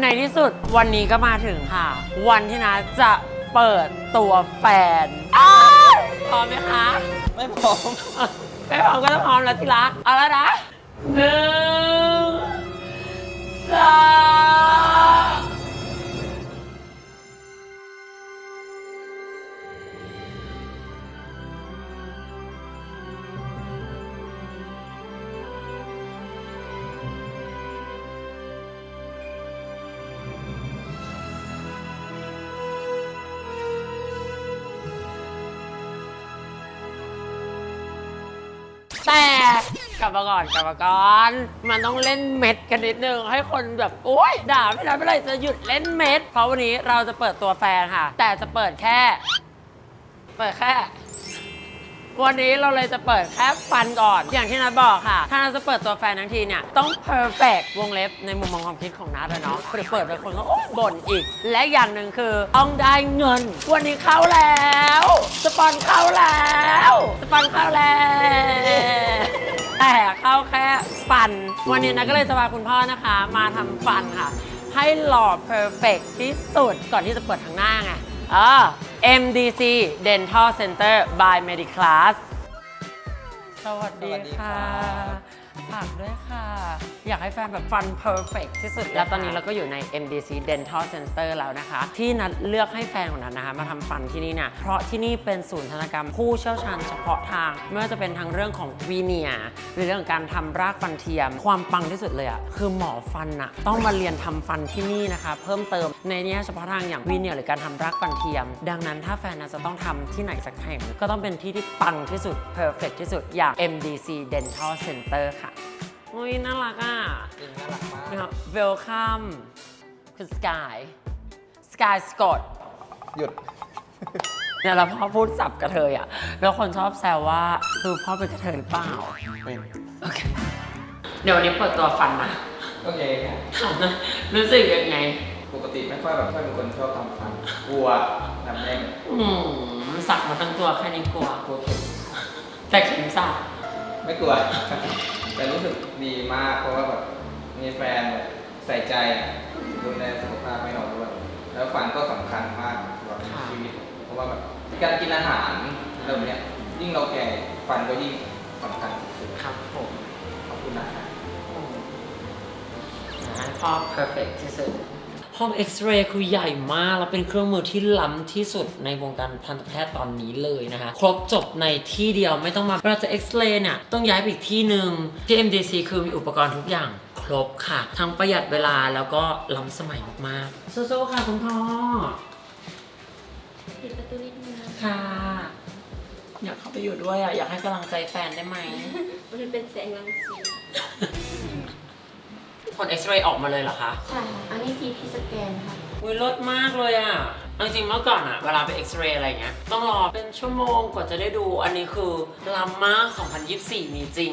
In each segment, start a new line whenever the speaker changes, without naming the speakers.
ในที่สุดวันนี้ก็มาถึงค่ะ วันที่นะจะเปิดตัวแฟนอ้าวพร้อมไหมคะ
ไม่พร้อม
ไม่พร้อมก็ต้องพร้อมแล้วทีละเอาแล้วนะหนึ่งสอง ลับมาก่อนกลับมาก่อนมันต้องเล่นเม็ดกันนิดนึงให้คนแบบโอ๊ยด่าไม่ได้ไม่ได้จะหยุดเล่นเม็ดเพราะวันนี้เราจะเปิดตัวแฟนค่ะ แต่จะเปิดแค่ เปิดแค่ วันนี้เราเลยจะเปิดแค่ฟันก่อน อย่างที่นัทบอกค่ะ ถ้าเราจะเปิดตัวแฟนทั้งทีเนี่ย ต้อง perfect วงเล็บในมุมมองความคิดของนัทอะเนาะเดี๋ยวเปิดไปคนก็โอ๊ยบ่นอีก และอย่างหนึ่งคือ ต้องได้เงิน วันนี้เข้าแล้ว สปอนเข้าแล้ว สปอนเข้าแล้วแต่เข้าแค่ฟัน วันนี้นะก็เลยจะพาคุณพ่อนะคะ มาทำฟันค่ะ ให้หล่อ perfect ที่สุดก่อนที่จะเปิดทางหน้าไง เออ MDC Dental Center by Mediclass สวัสดี
สวัสดีครั
ค่ะ
บ
ฝากด้วยค่ะ อยากให้แฟนแบบฟัน perfect ที่สุดแล้วตอนนี้เราก็อยู่ใน MDC Dental Center แล้วนะคะ ที่นัดเลือกให้แฟนของนัดนะคะ มาทำฟันที่นี่เนี่ยเพราะที่นี่เป็นศูนย์ธนกรรมผู้เชี่ยวชาญเฉพาะทาง ไม่ว่าจะเป็นทั้งเรื่องของวีเนียหรือเรื่องของการทำรากฟันเทียม ความปังที่สุดเลยอะคือหมอฟันอะต้องมาเรียนทำฟันที่นี่นะคะ เพิ่มเติมในเนี้ยเฉพาะทางอย่างวีเนียหรือการทำรากฟันเทียม ดังนั้นถ้าแฟนนะจะต้องทำที่ไหนสักแห่งก็ต้องเป็นที่ที่ปังที่สุด perfect ที่สุดอย่าง MDC Dental Center ค่ะอุ้ยน่ารักอะ
จริงน่ารักมาก
นะครับ welcome คุณสกายสกายสกอต
หยุด
เนี่ยแล้วพ่อพูดสับกระเทยอะ แล้วคนชอบแซวว่าคือพ่อเป็นกระเทยหรือเปล่า
เป็น
โอเค เดี๋ยววันนี้เปิดตัวฟันนะ
โอเคค่ะ
ถามหน่อยรู้สึกยังไง
ปกติไม่ค่อยแบบค่อยเป็นคนชอบทำฟันกลัวทำแม่ง
อืมสักมาทั้งตัวแค่นี้กลัว
กลัวเข็ม
แต่เข็มสัก
ไม่กลัว แต่รู้สึกดีมากเพราะว่าแบบมีแฟนแบบใส่ใจดูแลสุขภาพให้เราด้วยแล้วฟันก็สำคัญมากสำหรับชีวิต เพราะว่าแบบการกินอาหารอะไรแบบเนี้ยยิ่งเราแก่ฟันก็ยิ่งสำคัญสุด
ครับผม
ๆขอบคุณนะครับ
นะพ่อ perfect ที่สุด ห้องเอ็กซเรย์คือใหญ่มาก แล้วเป็นเครื่องมือที่ล้ำที่สุดในวงการทันตแพทย์ตอนนี้เลยนะคะ ครบจบในที่เดียวไม่ต้องมาเวลาจะเอ็กซเรย์เนี่ยต้องย้ายไปอีกที่หนึ่งที่ MDC คือมีอุปกรณ์ทุกอย่างครบค่ะ ทั้งประหยัดเวลาแล้วก็ล้ำสมัยมากๆสู้ๆค่ะคุณพ่อ
ปิดประตูนิดนึงนะ
ค่ะ อยากเข้าไปอยู่ด้วยอะอยากให้กำลังใจแฟนได้ไหม
มันเป็นแสงรังสี
ผลเอ็กซเรย์ออกมาเลยเหรอคะ
ใช่ค่ะอันนี้ทีพีสแกนค่ะ
อุ้ยลดมากเลยอะเอาจริงๆเมื่อก่อนอะเวลาไปเอ็กซเรย์อะไรเงี้ยต้องรอเป็นชั่วโมงกว่าจะได้ดู อันนี้คือล้ำมาก 2024 มีจริง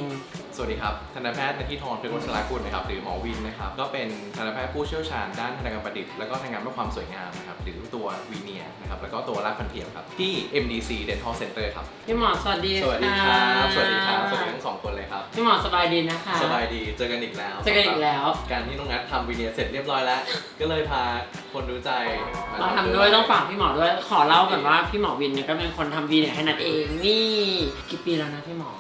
สวัสดีครับ ทันตแพทย์นทิธรพฤกษ์วัชรกุลนะครับ หรือหมอวินนะครับ ก็เป็นทันตแพทย์ผู้เชี่ยวชาญด้านทันตกรรมประดิษฐ์ แล้วก็ทำงานเพื่อความสวยงามนะครับ หรือตัววีเนียนะครับ แล้วก็ตัวรากฟันเทียมครับ ที่ MDC Dental Center ครับ
พี่หมอสวัสดี
สวัสดีครับ สวัสดีครับ สวัสดี
พี่หมอสบายดีนะคะ
สบายดีเจอกันอีกแล้ว
เจอกันอีกแล้ว
การที่น้องนัททำวีเนียเสร็จเรียบร้อยแล้ว ก็เลยพาคนรู้ใจม
เราทำด้วยต้องฝากพี่หมอด้วย ขอเล่าก่อนว่าพี่หมอวินเนี่ยก็เป็นคนทำวีเนี่ยให้นัดเองนี่กี่ปีแล้วนะพี่หมอ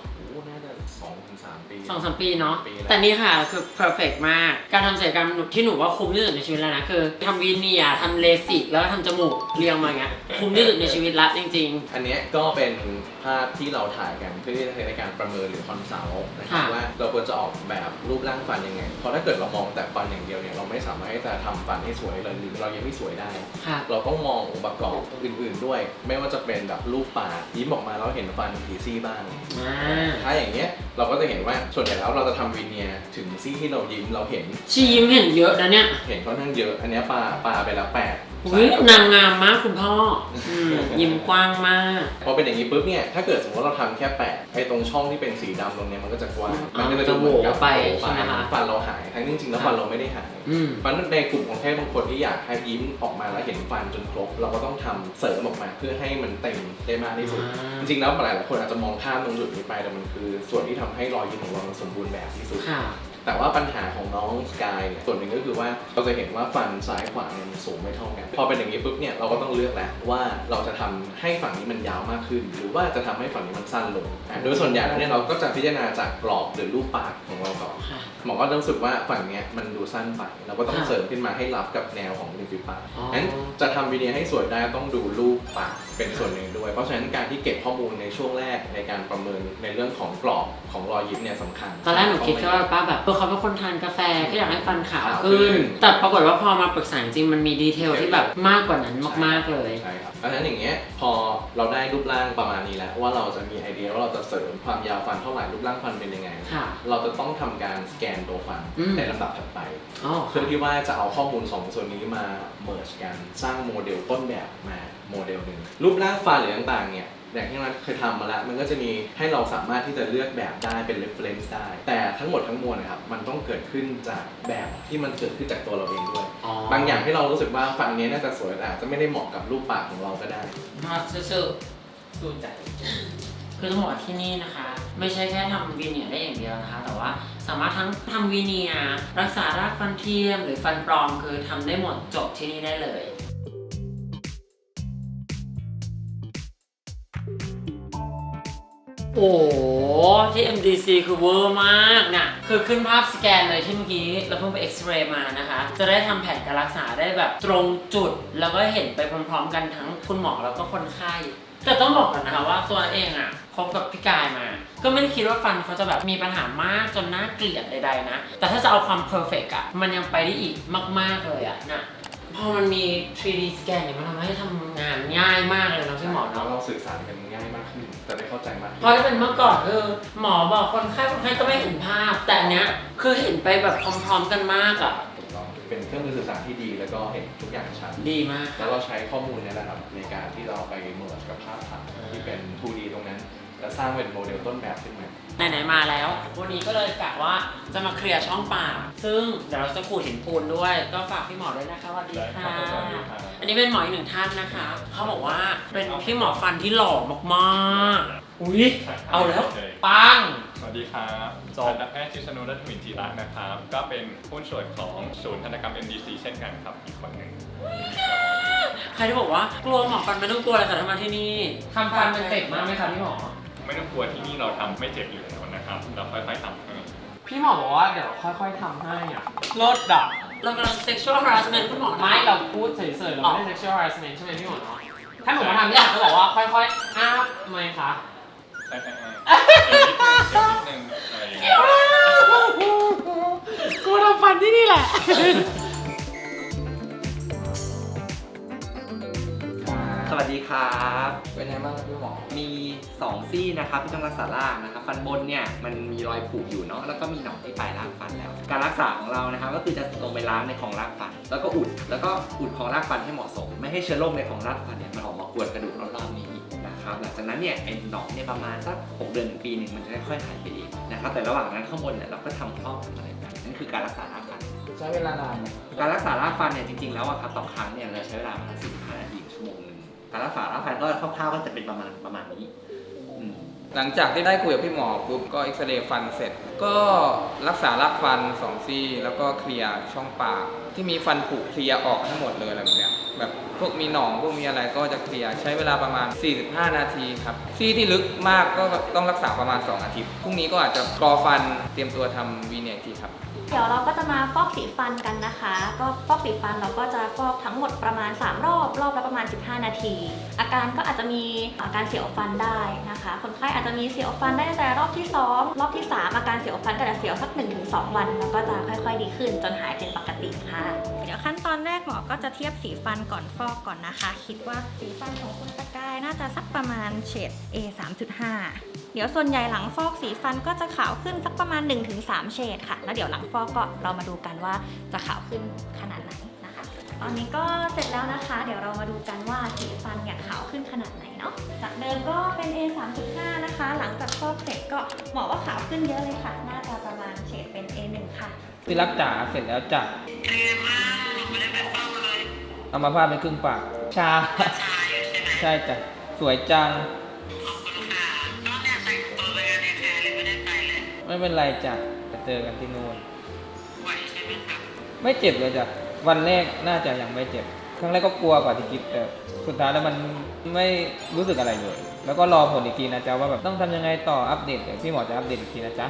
สามปี
สองสามปีเนาะ
ปีแล้ว
แต่นี่ค่ะคือ perfect มาก การทำศัลยกรรมที่หนูว่าคุ้มที่สุดในชีวิตแล้วนะ คือทำวีเนียร์ทำเลสิกแล้วก็ทำจมูกเรียงมาอย่างเงี้ยคุ้มที่สุดในชีวิตละจริง
อันเนี้ยก็เป็นภาพที่เราถ่ายกันเพื่อที่จะใช้ในการประเมินหรือคอนซัลท์นะครับ
ค่ะ
ว่าเราควรจะออกแบบรูปร่างฟันยังไง เพราะถ้าเกิดเรามองแต่ฟันอย่างเดียวเนี่ยเราไม่สามารถที่จะทำฟันให้สวยเลยหรือเรายังไม่สวยได้
ๆ ค่ะ
เราต้องมององค์ประกอบอื่นๆด้วย ไม่ว่าจะเป็นแบบรูปปากยิ้มออกมาแล้วเห็นฟันผีซี่บ้าง
อ่า
ถ้าอย่างเงี้ยเราก็จะเห็นว่าส่วนใหญ่แล้วเราจะทำวีเนียร์ถึงซี่ที่เรายิ้มเราเห็น
ชียิ้มเห็นเยอะนะเนี่ย
เห็นค่อนข้างเยอะ อันเนี้ยปลาปลาไปแล้วแปด
อุ้ยนางงามมากคุณพ่ออืมยิ้มกว้างมาก
พอเป็นอย่างนี้ปุ๊บเนี่ย ถ้าเกิดสมมติว่าเราทำแค่แปะไอ้ตรงช่องที่เป็นสีดำตรงเนี้ยมันก็จะกว้าง
อ๋อ
มันก็จะดูเหมือนกับ
จะโหว่ไปใช่ไหมคะ
ฟันเราหาย ทั้งที่จริงๆแล้วฟันเราไม่ได้หาย
อืม
เพราะฉะนั้นในกลุ่มของแค่บางคนที่อยากให้ยิ้มออกมาแล้วเห็นฟันจนครบ เราก็ต้องทำเสริมออกมาเพื่อให้มันเต็มได้มากที่สุด
อ่า
จริงๆแล้วหลายๆคนอาจจะมองข้ามตรงจุดนี้ไปแต่มันคือ ส่วนที่ทำให้รอยยิ้มของเรามันสมบูรณ์แบบที่สุด
ค่ะ
แต่ว่าปัญหาของน้องสกายเนี่ยส่วนหนึ่งก็คือว่าเราจะเห็นว่าฟันซ้ายขวาเนี่ยมันสูงไม่เท่ากัน พอเป็นอย่างนี้ปุ๊บเนี่ยเราก็ต้องเลือกแล้วว่าเราจะทำให้ฝั่งนี้มันยาวมากขึ้น หรือว่าจะทำให้ฝั่งนี้มันสั้นลงอะโดยส่วนใหญ่แล้วเนี่ยเราก็จะพิจารณาจากกรอบหรือรูปปากของเราก่อน
ค่ะ
หมอก็รู้สึกว่าฝั่งเนี้ยมันดูสั้นไปเราก็ต้อง
ค่ะ
เสริมขึ้นมาให้รับกับแนวของริมฝีปาก
อ๋อ
งั้นจะทำวิดีโอให้สวยได้ต้องดูรูปปาก เป็นส่วนหนึ่งด้วย เพราะฉะนั้นการที่เก็บข้อมูลในช่วงแรกในการประเมินในเรื่องของกรอบของรอยยิ้มเนี่ยสำคัญ
ตอนแรกหนูคิดแค่ว่าป้าแบบเออเขาเป็นคนทานกาแฟก็อยากให้ฟันขาว
ขาวขึ้
ขึ้น
น
แต่ปรากฏว่าพอมาปรึกษาจริงๆมันมีดีเทลที่แบบมากกว่านั้นมาก ๆ เลย
ใช่ครับเพราะฉะนั้นอย่างเงี้ยพอเราได้รูปร่างประมาณนี้แล้วว่าเราจะมีไอเดียว่าเราจะเสริมความยาวฟันเท่าไหร่รูปร่างฟันเป็นยังไง
ค่ะ
เราจะต้องทำการสแกนตัวฟัน
อืม
ในลำดับถัดไป
อ๋อ
เพื่อที่ว่าจะเอาข้อมูลสองส่วนนี้มาเมิร์ชกันสร้างโมเดลต้นแบบมา โมเดลหนึ่งรูปร่างฟันหรือต่างๆเนี่ยอย่างที่มันเคยทำมาแล้ว มันก็จะมีให้เราสามารถที่จะเลือกแบบได้เป็น reference ได้ แต่ทั้งหมดทั้งมวลนะครับ มันต้องเกิดขึ้นจากแบบที่มันเกิดขึ้นจากตัวเราเองด้วย
อ๋อบา
งอย่างที่เรารู้สึกว่าฟันนี้น่าจะสวยแต่อาจจะไม่ได้เหมาะกับรูปปากของเราก็ได้
มาซื่อๆสู้ใจคือต้องบอกว่าที่นี่นะคะ ไม่ใช่แค่ทำวีเนียร์ได้อย่างเดียวนะคะ แต่ว่าสามารถทั้งทำวีเนียร์รักษารากฟันเทียมหรือฟันปลอมคือทำได้หมดจบที่นี่ได้เลย โอ้ที่ MDC คือเวอร์มากนี่ยคือขึ้นภาพสแกนเลยที่เมื่อกี้เราเพิ่งไปเอ็กซเรย์มานะคะ จะได้ทำแผนการรักษาได้แบบตรงจุด แล้วก็เห็นไปพร้อมๆกันทั้งคุณหมอแล้วก็คนไข้ แต่ต้องบอกก่อนนะคะว่าตัวเองอะคบกับพี่กายมา ก็ไม่ได้คิดว่าฟันเขาจะแบบมีปัญหามากจนน่าเกลียดใดๆนะ แต่ถ้าจะเอาความเพอร์เฟกอะมันยังไปได้อีกมากๆเลยอะนะ อมันมี 3D สแกนเนี่ยมันทำให้ทำงานง่ายมากเลยเนาะพี่หมอ
แล้ว
เนาะ
เราสื่อสารกันง่ายมากขึ้นจะได้เข้าใจมาก
เพ
ขึ้น
ราะถ้าเป็นเมื่อก่อนคือหมอบอกคนไข้คนไข้ก็ไม่เห็นภาพ แต่อันเนี้ยคือเห็นไปแบบพร้อมๆกันมากอะ
ถูกต้องเป็นเครื่องมือสื่อสารที่ดีแล้วก็เห็นทุกอย่างชัด
ดีมาก
แล้วเราใช้ข้อมูลเนี้แหละครับในการที่เราไปเมิร์จกับภาพถ่ายที่เป็น 2D ตรงนั้น แล้วสร้างเป็นโมเดลต้นแบบขึ้นมา
ไหนๆมาแล้ว วันนี้ก็เลยกะว่าจะมาเคลียร์ช่องปาก ซึ่งเดี๋ยวเราจะขูดหินปูนด้วย ก็ฝากพี่หมอด้วยนะคะสวัสดีค่ะอันนี้เป็นหมออีกหนึ่งท่านนะคะ เขาบอกว่าเป็นพี่หมอฟันที่หล่อมากๆ อุ้ยเอาแล้ว ปัง
สวัสดีครับ
จบ
ทันตแพทย์ชิชนุรัตน์มินทีระนะครับ ก็เป็นผู้นส่วนของศูนย์ธนกรรม MDC เช่นกันครับ อีกคนหนึ่ง
ใครที่บอกว่ากลัวหมอฟันไม่ต้องกลัวเลยค่ะถ้ามาที่นี่ทำฟันเป็นเจ็บมากไหมคะพี่หมอ
ไม่ต้องกลัวที่นี่เราทำไม่เจ็บอยู่แล้วนะครับ เราค่อยๆทำให้
พี่หมอบอกว่าเดี๋ยวค่อยๆทำให้อะลดอะ
เรากำลัง sexual harassment คุณหมอนะ
ไม่เราพูดเฉยๆเราไม่ได้ sexual harassment ใช่ไหมพี่หมอเนาะถ้าหนูมาทำที่หลังก็บอกว่าค่อยๆอ้าบทำไมคะ
ใช่ๆๆเดี๋ยวนิดนึงเดี๋ยวนิดนึงอะไรอย่างเงี้ย
กูทำฟันที่นี่แหละ
ครับ
เป็นไงบ้างครับพี่หมอ
มี 2 ซี่นะครับที่ต้องรักษารากนะครับฟันบนเนี่ยมันมีรอยผุอยู่เนาะแล้วก็มีหนองที่ปลายรากฟันแล้ว การรักษาของเรานะครับก็คือจะลงไปล้างในของรากฟัน แล้วก็อุดแล้วก็อุดของรากฟันให้เหมาะสม ไม่ให้เชื้อโรคในของรากฟันเนี่ยมันออกมากวนกระดูกรอบๆนี้อีกนะครับหลังจากนั้นเนี่ยไอ้หนองเนี่ยประมาณสัก6เดือนถึงปีหนึ่งมันจะค่อยๆหายไปเองนะครับแต่ระหว่างนั้นข้างบนเนี่ยเราก็ทำครอบทำอะไรไปนั่นคือการรักษารากฟัน
ใช้เวลานานไหม
การรักษารากฟันเนี่ยจริงๆแล้วอะครับต่อครั้งเนี่ยเราใช้เวลาประมาณ45นาทีถึงชั่วโมง หนึงการรักษารากฟันก็คร่าวๆก็จะเป็นประมาณประมาณนี้อืม
หลังจากที่ได้คุยกับพี่หมอปุ๊บก็เอ็กซเรย์ฟันเสร็จ ก็รักษารากฟันสองซี่ แล้วก็เคลียร์ช่องปาก ที่มีฟันผุเคลียร์ออกทั้งหมดเลยอะไรแบบเนี้ยแบบพวกมีหนองพวกมีอะไรก็จะเคลียร์ใช้เวลาประมาณ 45 นาทีครับซี่ที่ลึกมากก็ต้องรักษาประมาณ 2 อาทิตย์พรุ่งนี้ก็อาจจะกรอฟันเตรียมตัวทำวีเนียร์อีกทีครับ
เดี๋ยวเราก็จะมาฟอกสีฟันกันนะคะ ก็ฟอกสีฟันเราก็จะฟอกทั้งหมดประมาณ 3 รอบ รอบละประมาณ 15 นาที อาการก็อาจจะมีอาการเสียวฟันได้นะคะ คนไข้อาจจะมีเสียวฟันได้ตั้งแต่รอบที่ 2 รอบที่ 3 อาการเสียวฟันก็จะเสียวสัก 1-2 วัน แล้วก็จะค่อยๆ ดีขึ้นจนหายเป็นปกติค่ะ เดี๋ยวขั้นตอนแรกหมอก็จะเทียบสีฟันก่อนฟอกก่อนนะคะ คิดว่าสีฟันของคุณสกายน่าจะสักประมาณเฉด A 3.5 เดี๋ยวส่วนใหญ่หลังฟอกสีฟันก็จะขาวขึ้นสักประมาณ 1-3 เฉดค่ะ แล้วเดี๋ยวหลังฟอกก็เรามาดูกันว่าจะขาวขึ้นขนาดไหนนะคะ ตอนนี้ก็เสร็จแล้วนะคะ เดี๋ยวเรามาดูกันว่าสีฟันเนี่ยขาวขึ้นขนาดไหนเนาะ จากเดิมก็เป็น A 3.5นะคะ หลังจากฟอกเสร็จก็หมอว่าขาวขึ้นเยอะเลยค่ะ น่าจะประมาณเฉดเป็น A 1ค่ะ
ที่รักจ๋าเสร็จแล้วจ้ะเอามาพาดไปครึ่งปากชา ใช่จ้ะสวยจัง ไม่เป็นไรจ้ะไปเจอกันที่นู่นไหวใช่ไหมครับไม่เจ็บเลยจ้ะวันแรกน่าจะยังไม่เจ็บครั้งแรกก็กลัวกว่าที่คิดแต่สุดท้ายแล้วมันไม่รู้สึกอะไรเลย แล้วก็รอผลอีกทีนะจ๊ะว่าแบบต้องทำยังไงต่ออัปเดตเดี๋ยวพี่หมอจะอัปเดตอีกทีนะจ๊ะ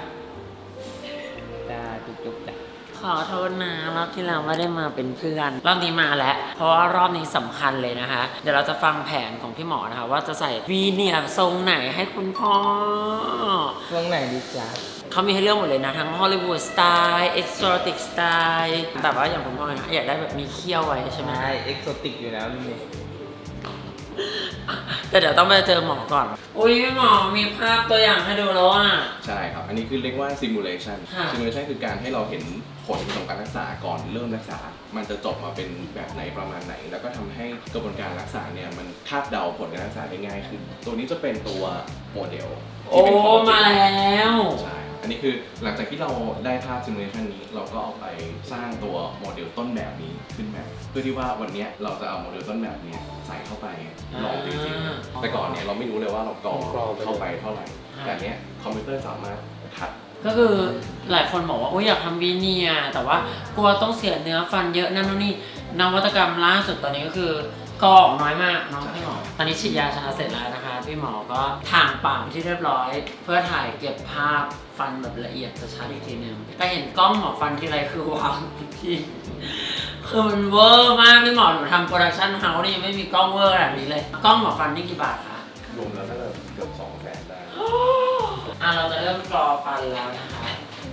จ้าจุ๊บๆจ้ะ
ขอโทษนะรอบที่เราไม่ได้มาเป็นเพื่อน รอบนี้มาแล้ว เพราะว่ารอบนี้สำคัญเลยนะคะ เดี๋ยวเราจะฟังแผนของพี่หมอนะคะ ว่าจะใส่วีเนียร์ทรงไหนให้คุณพ่อ
ช่วงไหนดีจ๊ะ
เขามีให้เลือกหมดเลยนะ ทั้งฮอลลีวูดสไตล์เอ็กซ์ตรติกสไตล์แบบว่าอย่างคุณพ่อนะอยากได้แบบมีเขี้ยวไว้ใช่ไหม
ใช่เอ็กโซติกอยู่แล้วนี่
แต่เดี๋ยวต้องไปเจอหมอก่อน อุ้ยพี่หมอมีภาพตัวอย่างให้ดูแล้วอะ
ใช่ครับ อันนี้คือเรียกว่า simulation
ค่ะ
simulation คือการให้เราเห็นผลของการรักษาก่อนเริ่มรักษา มันจะจบมาเป็นแบบไหนประมาณไหน แล้วก็ทำให้กระบวนการรักษาเนี่ยมันคาดเดาผลการรักษาได้ง่ายขึ้น ตัวนี้จะเป็นตัวโมเดล
โอ้
ที่เป็นของจริง
มาแล้ว
ใช่ อันนี้คือหลังจากที่เราได้ภาพ simulation นี้เราก็เอาไปสร้างตัวโมเดลต้นแบบนี้ขึ้นมาเพื่อที่ว่าวันเนี้ยเราจะเอาโมเดลต้นแบบเนี้ยใส่เข้าไปลองจริง
อ่า
ๆแต่ก่อนเนี่ยเราไม่รู้เลยว่าเรากรอง
กรองไปเลย
เข้าไปเท่าไหร่
อ่า
แต่เนี้ยคอมพิวเตอร์สามารถคัด
ก็คือหลายคนบอกว่าโอ้ยอยากทำวีเนียร์แต่ว่ากลัวต้องเสียเนื้อฟันเยอะนั่นนู่นนี่นวัตกรรมล่าสุดตอนนี้ก็คือกอออกน้อยมากเน้องพี่หมอ ตอนนี้ฉีดยาชนะเสร็จแล้วนะคะ พี่หมอก็ทางปากไปที่เรียบร้อย เพื่อถ่ายเก็บภาพ ฟันแบบละเอียดชัดๆอีกทีหนึงแต่เห็นกล้องหมอฟันทีไรคือว้าวพี่คือมันเวอร์มากพี่หมอหนูทำโปรดักชั่นเฮาส์นี่ยังไม่มีกล้องเวอร์แบบนี้เลย กล้องหมอฟันนี่กี่บาทคะ
รวมแล้วก็เกือบสองแสนได้
อะเราจะเริ่มกรอฟันแล้วนะคะ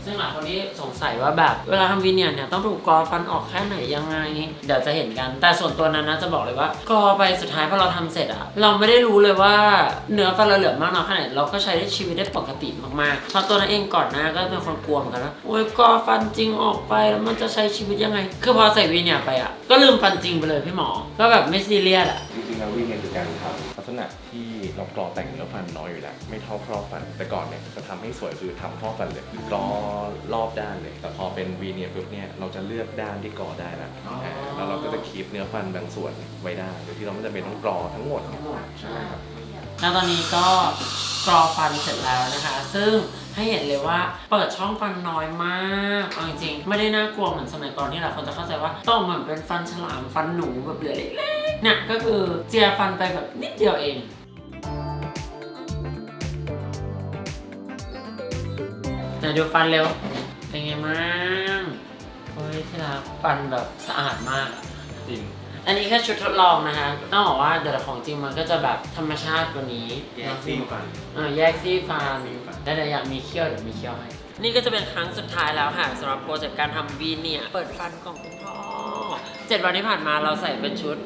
ซึ่งหลายคนที่สงสัยว่าแบบ เวลาทำวีเนียร์เนี่ยต้องถูกกรอฟันออกแค่ไหนยังไง เดี๋ยวจะเห็นกัน แต่ส่วนตัวนั้นนะจะบอกเลยว่ากรอไปสุดท้ายพอเราทำเสร็จอะเราไม่ได้รู้เลยว่าเนื้อฟันเราเหลือมากน้อยแค่ไหนเราก็ใช้ได้ชีวิตได้ปกติมากๆเพราะตัวนั้นเองก่อนหน้าก็เป็นคนกลัวเหมือนกันว่าโอ๊ยกรอฟันจริงออกไปแล้วมันจะใช้ชีวิตยังไง คือพอใส่วีเนียร์ไปอะก็ลืมฟันจริงไปเลยพี่หมอ ก็แบบไม่ซีเรียสอะ
จริงๆแล้ววิ่งเนี่ยคือการทำลักษณะที่ เรากรอแต่งเนื้อฟันน้อยอยู่แล้ว ไม่เท่าครอบฟัน แต่ก่อนเนี่ยจะทำให้สวยคือทำครอบฟันเลยกรอรอบด้านเลย แต่พอเป็นวีเนียร์ปุ๊บเนี่ยเราจะเลือกด้านที่กรอได้แล้ว
อ๋ออ่า
แล้วเราก็จะคีปเนื้อฟันบางส่วนไว้ได้โดยที่เราไม่จำเป็นต้องกรอทั้งหมดใช่ครับ
แล้วตอนนี้ก็กรอฟันเสร็จแล้วนะคะ ซึ่งให้เห็นเลยว่าเปิดช่องฟันน้อยมากเอาจริงๆไม่ได้น่ากลัวเหมือนสมัยก่อนที่หลายคนจะเข้าใจว่าต้องเหมือนเป็นฟันฉลามฟันหนูแบบเหลือเล็กๆเนี่ยก็คือเจียฟันไปแบบนิดเดียวเอง ไหนดูฟันเร็ว เป็นไงบ้างเฮ้ยที่รักฟันแบบสะอาดมาก
จริง
อันนี้แค่ชุดทดลองนะคะต้องบอกว่าเดี๋ยวของจริงมันก็จะแบบธรรมชาติกว่านี้
แยกซี่ฟัน
เออแยกซี่ฟันแล้วเดี๋ยวอยากมีเขี้ยวเดี๋ยวมีเขี้ยวให้ นี่ก็จะเป็นครั้งสุดท้ายแล้วค่ะสำหรับโปรเจกต์การทำวีเนียร์เปิดฟันของคุณพ่อเจ็ดวันที่ผ่านมาเราใส่เป็นชุด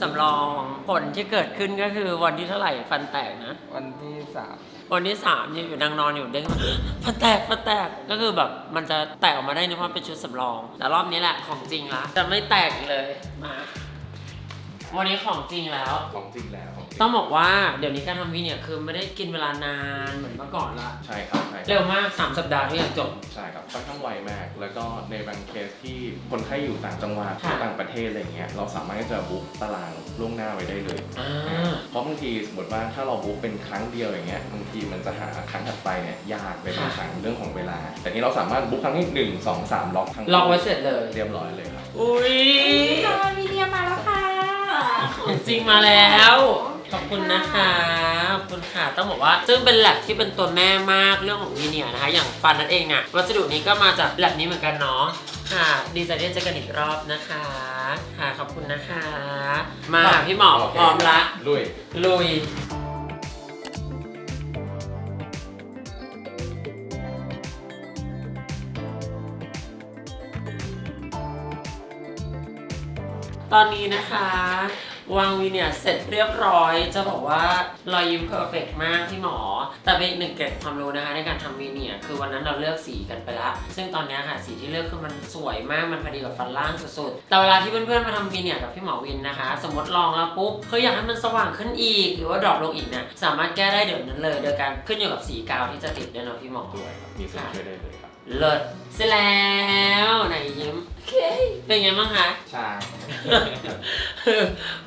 สำรองผลที่เกิดขึ้นก็คือวันที่เท่าไหร่ฟันแตกนะ
วันที่สาม
วันที่สามเนี่ยอยู่นางนอนอยู่เด้งมาฟันแตกฟันแตกก็คือแบบมันจะแตกออกมาได้นึกว่าเป็นชุดสำรอง แต่รอบนี้แหละของจริงละจะไม่แตกอีกเลยมาวันนี้ของจริงแล้ว
ของจริงแล้ว
ต้องบอกว่าเดี๋ยวนี้การทำวีเนี่ยคือไม่ได้กินเวลานานเหมือนเมื่อก่อนละ
ใช่ครับใช่ครับ
เร็วมาก 3 สัปดาห์ทุกอย่างจบ
ใช่ครับค่อนข้างไวมาก แล้วก็ในบางเคสที่คนไข้อยู่ต่างจังหวัดหรือ
ค่ะ
ต่างประเทศอะไรเงี้ยเราสามารถที่จะบุ๊กตารางล่วงหน้าไว้ได้เลย
อ่า
เพราะบางทีสมมติว่าถ้าเราบุ๊กเป็นครั้งเดียวอย่างเงี้ยบางทีมันจะหาครั้งถัดไปเนี่ยยากในบางครั้งเรื่องของเวลา แต่นี้เราสามารถบุ๊กครั้งที่หนึ่งสองสามล็อกทั้ง
ล็อกไว้เสร็จเลย
เรียบร้อยเลยครับ
อุ้ย
วีเนียมาแล้วค่ะ
ของจริงมาแล้ว ขอบคุณนะคะขอบคุณค่ะต้องบอกว่า ซึ่งเป็นแลบที่เป็นตัวแม่มากเรื่องของวีเนียร์นะคะ อย่างฟันนั่นเองเนี่ยวัสดุนี้ก็มาจากแลบนี้เหมือนกันเนาะค่ะ ดีใจที่ได้เจอกันอีกรอบนะคะ ค่ะขอบคุณนะคะ มาพี่หมอ
โอเค
พร้อมละ
ลุย
ลุยตอนนี้นะคะ วางวีเนี่ยเสร็จเรียบร้อย จะบอกว่ารอยยิ้มเพอร์เฟกมากที่หมอ แต่เป็นอีกหนึ่งเกร็ดความรู้นะคะ ในการทำวีเนี่ยคือวันนั้นเราเลือกสีกันไปละ ซึ่งตอนนี้ค่ะสีที่เลือกคือมันสวยมากมันพอดีกับฟันล่างสุดๆ แต่เวลาที่เพื่อนๆมาทำวีเนี่ยกับพี่หมอวินนะคะ สมมติลองแล้วปุ๊บเฮ้ยอยากให้มันสว่างขึ้นอีก หรือว่าดรอปลงอีกเนี่ยสามารถแก้ได้เดี๋ยวนั้นเลย โดยการขึ้นอยู่กับสีกาวที่จะติดด้วยเนาะพี่หมอ
ด้วยครับมีส่วนช่วยได้เลยครับ
เลิศเสร็จแล้วไหนยิ้มโอเคเป็นไงบ้างคะ
ชา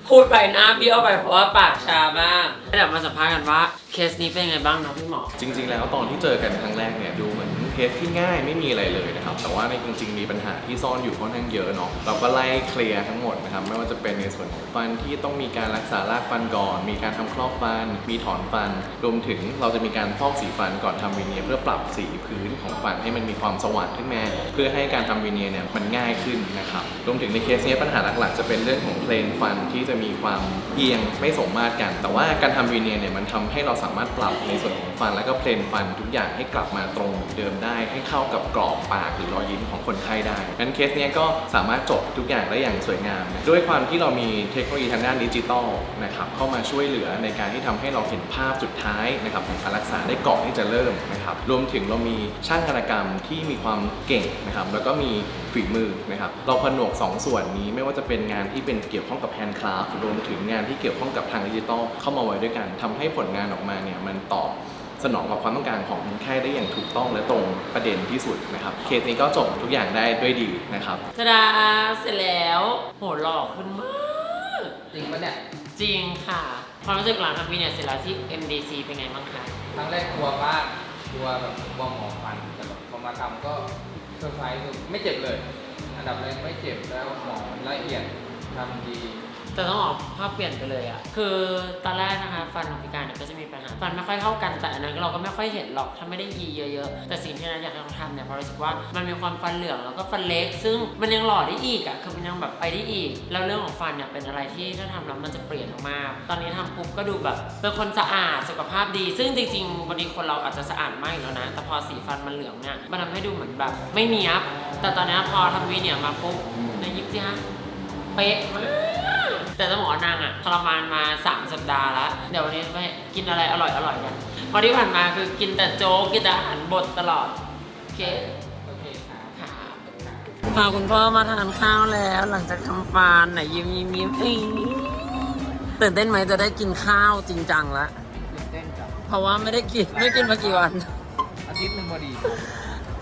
พูดไปหน้าเบี้ยวไปเพราะว่าปากชามากเดี๋ยวมาสัมภาษณ์กันว่าเคสนี้เป็นยังไงบ้างเนาะพี่หมอ
จริง ๆ แล้วตอนที่เจอกันครั้งแรกเนี่ยดูเหมือน เคสที่ง่ายไม่มีอะไรเลยนะครับ แต่ว่าในจริงๆมีปัญหาที่ซ่อนอยู่ค่อนข้างเยอะเนาะเราก็ไล่เคลียร์ทั้งหมดนะครับ ไม่ว่าจะเป็นในส่วนของฟันที่ต้องมีการรักษารากฟันก่อน มีการทำครอบฟัน มีถอนฟัน รวมถึงเราจะมีการฟอกสีฟันก่อนทำวีเนียร์เพื่อปรับสีพื้นของฟันให้มันมีความสว่างขึ้นมาเพื่อให้การทำวีเนียร์เนี่ยมันง่ายขึ้นนะครับรวมถึงในเคสนี้ปัญหาหลักๆ จะเป็นเรื่องของเพลนฟันที่จะมีความเอียงไม่สมมาตรกัน แต่ว่าการทำวีเนียร์เนี่ยมันทำให้เราสามารถปรับในส่วนของฟัน แล้วก็เพลนฟันทุกอย่างให้กลับมาตรงเหมือนเดิมได้ให้เข้ากับกรอบปากหรือรอยยิ้มของคนไข้ได้งั้นเคสเนี้ยก็สามารถจบทุกอย่างได้อย่างสวยงามด้วยความที่เรามีเทคโนโลยีทางด้านดิจิตอลนะครับเข้ามาช่วยเหลือในการที่ทำให้เราเห็นภาพสุดท้ายนะครับของการรักษาได้ก่อนที่จะเริ่มนะครับรวมถึงเรามีช่างกรรกรรมที่มีความเก่งนะครับแล้วก็มีฝีมือนะครับเราผนวกสองส่วนนี้ไม่ว่าจะเป็นงานที่เป็นเกี่ยวข้องกับแฮนด์คราฟรวมถึงงานที่เกี่ยวข้องกับทางดิจิตอลเข้ามาไว้ด้วยกันทำให้ผลงานออกมาเนี่ยมันตอบ สนองกับความต้องการของคนไข้ได้อย่างถูกต้องและตรงประเด็นที่สุดนะครับ เคสนี้ก็จบทุกอย่างได้ด้วยดีนะครับ
ตาดาเสร็จแล้วโหหล่อขึ้นมาก
จริงปะเนี่ย
จริงค่ะความรู้สึกหลังทำวีเนี่ยเสร็จแล้วที่ MDC เป็นไงบ้างคะ
ครั้งแรกกลัวมากกลัวแบบกลัวหมอฟันแต่แบบพอมาทำก็เซอร์ไพรส์คือไม่เจ็บเลย อันดับแรกไม่เจ็บแล้วหมอละเอียดทำดี
แต่ต้องบอกภาพเปลี่ยนไปเลยอะคือตอนแรกนะคะฟันของพิการเนี่ยก็จะมีปัญหาฟันไม่ค่อยเข้ากันแต่อันนั้นเราก็ไม่ค่อยเห็นหรอกถ้าไม่ได้ยีเยอะๆ แต่สิ่งที่นัทอยากให้เขาทำเนี่ยเพราะรู้สึกว่ามันมีความฟันเหลืองแล้วก็ฟันเล็ก ซึ่งมันยังหล่อได้อีกอะคือมันยังแบบไปได้อีก แล้วเรื่องของฟันเนี่ยเป็นอะไรที่ถ้าทำแล้วมันจะเปลี่ยนมากๆตอนนี้ทำปุ๊บก็ดูแบบเป็นคนสะอาดสุขภาพดี ซึ่งจริงๆบางทีคนเราอาจจะสะอาดมากอยู่แล้วนะแต่พอสีฟันมันเหลืองเนี่ยมันทำให้ดูเหมือนแบบไม่เนียบแต่ตอนนี้พอทำวีเนี่ยมาปุ๊บในยิบสิฮะเป๊ะมาก แต่ต้องบอกว่านางอะทรมานมา 3 สัปดาห์แล้ว เดี๋ยววันนี้ไปกินอะไรอร่อยอร่อยๆกันเพราะที่ผ่านมาคือกินแต่โจ๊กกินแต่อาหารบดตลอด โอเค
โอเคครับ
ค่ะพาคุณพ่อมาทานข้าวแล้ว หลังจากทำฟานไหนยิ้มยิ้มยิ้มเอ้ยตื่นเต้นไหมจะได้กินข้าวจริงจังแล้ว
ตื่นเต้นจับ
เพราะว่าไม่ได้กินไม่กินมากี่วัน
อาทิตย์หนึ่งพอดี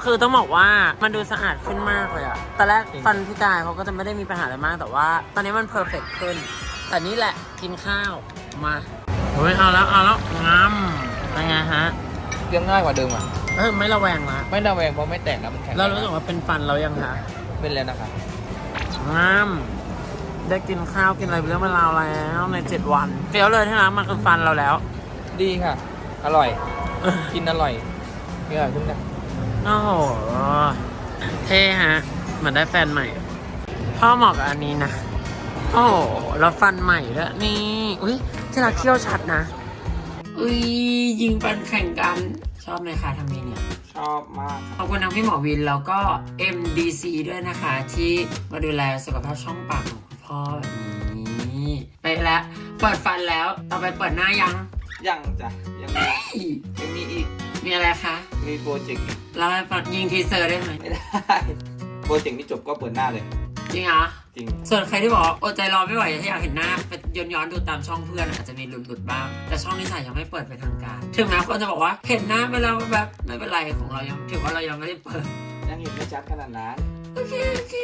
คือต้องบอกว่ามันดูสะอาดขึ้นมากเลยอะตอนแรกฟันพี่กายเขาก็จะไม่ได้มีปัญหาอะไรมาก แต่ว่า ตอนนี้มันเพอร์เฟกขึ้น แต่นี่แหละกินข้าวมาโอ้ยเอาแล้วเอาแล้วงามเป็นไงฮะ
เรื่องง่ายกว่าเดิมอะ
เออไม่ระแวงละ
ไม่ระแวงเพราะไม่แตกแล้วมันแข็ง
เรารู้สึกว่าเป็นฟันเรายังฮะ
เป็นแล้วนะครับ
งามได้กินข้าวกินอะไรเป็นเรื่องเป็นราวแล้วในเจ็ดวันเฟี้ยวเลยที่ร้านมันคือฟันเราแล้ว
ดีค่ะ อร่อย กินอร่อยเนื้อขึ้นนะ
โอ้โหเท่ฮะ เหมือนได้แฟนใหม่ พ่อเหมาะกับอันนี้นะ โอ้โหแล้วฟันใหม่ด้วยนี่ อุ้ยที่รักเคี้ยวชัดนะ อุ้ยยิงฟันแข่งกัน ชอบไหมคะทำนี้เนี่ย
ชอบมาก
ขอบคุณทั้งพี่หมอวินแล้วก็ MDC ด้วยนะคะ ที่มาดูแลสุขภาพช่องปากของคุณพ่อแบบนี้ ไปแล้ว เปิดฟันแล้ว ต่อไปเปิดหน้ายัง
ยังจ้ะยังมียังมีอีก
มีอะไรคะ
มีโปรเจกต์อีก
เราให้ฟังยิงทีเซอร์ได้ไหม
ไม่ได้ โปรเจกต์นี้จบก็เปิดหน้าเลย
จริงเหรอ
จริง
ส่วนใครที่บอกว่าอดใจรอไม่ไหวถ้าอยากเห็นหน้าไปย้อนย้อนๆดูตามช่องเพื่อนอาจจะมีหลุดๆบ้าง แต่ช่องนิสัยยังไม่เปิดเป็นทางการ ถึงแม้คนจะบอกว่าเห็นหน้าไปแล้วแบบไม่เป็นไรของเรายังถือว่าเรายังไม่ได้เปิด
ยังเห็นไม่ชัดขนาดนั้น
โอเคโอเค